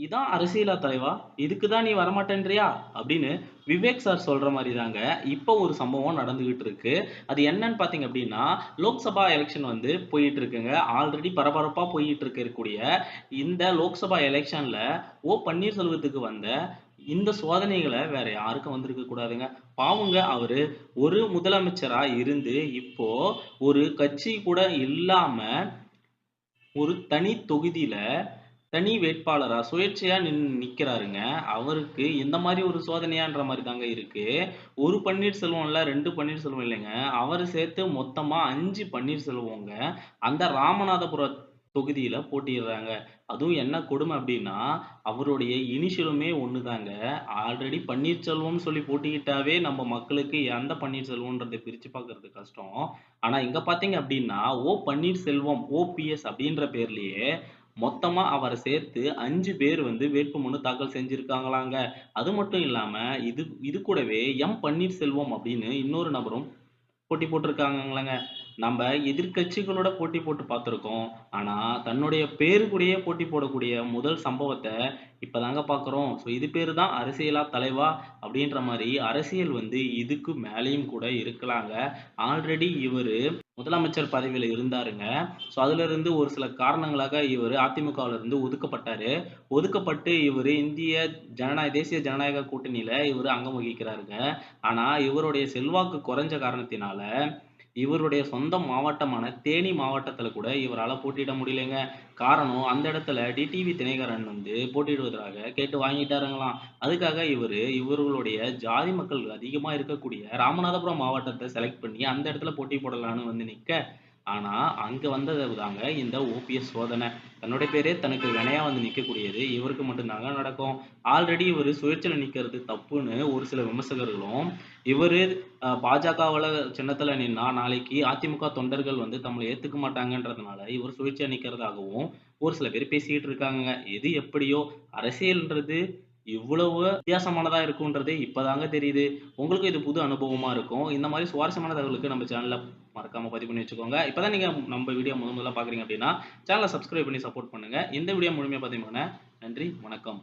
இதான் அரசியலா தலைவா? இதுக்கு தான் நீ வரமாட்டேன்றியா? அப்படின்னு விவேக் சார் சொல்ற மாதிரி தாங்க இப்போ ஒரு சம்பவம் நடந்துகிட்டு இருக்கு. அது என்னன்னு பாத்தீங்க அப்படின்னா லோக்சபா எலெக்ஷன் வந்து போயிட்டு இருக்குங்க ஆல்ரெடி பரபரப்பா போயிட்டு இருக்கக்கூடிய இந்த லோக்சபா எலெக்ஷன்ல ஓ பன்னீர்செல்வத்துக்கு வந்த இந்த சோதனைகளை வேற யாருக்கும் வந்திருக்க கூடாதுங்க. பாவங்க அவரு ஒரு முதலமைச்சரா இருந்து இப்போ ஒரு கட்சி கூட இல்லாம ஒரு தனி தொகுதியில தனி வேட்பாளரா சுயேட்சையா நின் நிக்கிறாருங்க. அவருக்கு இந்த மாதிரி ஒரு சோதனையான்ற மாதிரி தாங்க இருக்கு. ஒரு பன்னீர்செல்வம் இல்ல ரெண்டு பன்னீர்செல்வம் இல்லைங்க. அவர் சேர்த்து மொத்தமா அஞ்சு பன்னீர்செல்வங்க அந்த ராமநாதபுரம் தொகுதியில போட்டிடுறாங்க அதுவும் என்ன கொடுமை அப்படின்னா அவருடைய இனிஷியலுமே ஒண்ணுதாங்க. ஆல்ரெடி பன்னீர்செல்வம்னு சொல்லி போட்டிக்கிட்டாவே நம்ம மக்களுக்கு எந்த பன்னீர்செல்வம்ன்றதை பிரிச்சு பார்க்கறது கஷ்டம். ஆனா இங்க பாத்தீங்க அப்படின்னா ஓ பன்னீர்செல்வம் ஓபிஎஸ் அப்படின்ற பேர்லயே மொத்தமா அவரை சேர்த்து அஞ்சு பேர் வந்து வேட்புமனு தாக்கல் செஞ்சிருக்காங்களாங்க. அது மட்டும் இல்லாம இது இது கூடவே எம் பன்னீர்செல்வம் அப்படின்னு இன்னொரு நபரும் போட்டி போட்டிருக்காங்களாங்க நம்ம எதிர்க்கட்சிகளோட போட்டி போட்டு பார்த்துருக்கோம். ஆனா தன்னுடைய பேரு கூடயே போட்டி போடக்கூடிய முதல் சம்பவத்தை இப்பதாங்க பாக்குறோம் ஸோ இது பேரு தான் அரசியலா தலைவா அப்படின்ற மாதிரி அரசியல் வந்து இதுக்கு மேலேயும் கூட இருக்கலாங்க. ஆல்ரெடி இவரு முதலமைச்சர் பதவியில இருந்தாருங்க. ஸோ அதுல இருந்து ஒரு சில காரணங்களாக இவர் அதிமுகவிலிருந்து ஒதுக்கப்பட்டாரு. ஒதுக்கப்பட்டு இவர் இந்திய ஜனநாயக தேசிய ஜனநாயக கூட்டணியில இவர் அங்கம் வகிக்கிறாருங்க ஆனா இவருடைய செல்வாக்கு குறைஞ்ச காரணத்தினால இவருடைய சொந்த மாவட்டமான தேனி மாவட்டத்துல கூட இவரால போட்டியிட முடியலைங்க. காரணம் அந்த இடத்துல டிடிவி தினகரன் வந்து போட்டியிடுவதாக கேட்டு வாங்கிட்டாருங்களாம். அதுக்காக இவரு இவர்களுடைய ஜாதி மக்கள் அதிகமா இருக்கக்கூடிய ராமநாதபுரம் மாவட்டத்தை செலக்ட் பண்ணி அந்த இடத்துல போட்டி போடலான்னு வந்து நிக்க ஆனா அங்க வந்தது தாங்க இந்த ஓபிஎஸ் சோதனை. தன்னுடைய பேரே தனக்கு வினையா வந்து நிக்கக்கூடியது. இவருக்கு மட்டும்தாங்க நடக்கும். ஆல்ரெடி இவர் சுயேட்சையில நிக்கிறது தப்புன்னு ஒரு சில விமர்சகர்களும் இவரு பாஜகவுல சின்னத்துல நின்னா நாளைக்கு அதிமுக தொண்டர்கள் வந்து தம்மை ஏத்துக்க மாட்டாங்கன்றதுனால இவர் சுயேட்சையா நிக்கிறதாகவும் ஒரு சில பேர் பேசிக்கிட்டு இருக்காங்க எது எப்படியோ அரசியல்ன்றது இவ்வளவு வித்தியாசமானதா இருக்கும்ன்றதே இப்பதாங்க தெரியுது. உங்களுக்கும் இது புது அனுபவமா இருக்கும். இந்த மாதிரி சுவாரஸ்யமான தகவலுக்கு நம்ம சேனல்ல மறக்காம பதிவு பண்ணி வச்சுக்கோங்க. இப்பதான் நீங்க நம்ம வீடியோ முதல் முதல்ல பாக்குறீங்க அப்படின்னா சேனலை சப்ஸ்கிரைப் பண்ணி சப்போர்ட் பண்ணுங்க. இந்த வீடியோ முழுமையா பாத்தீங்கன்னா நன்றி வணக்கம்.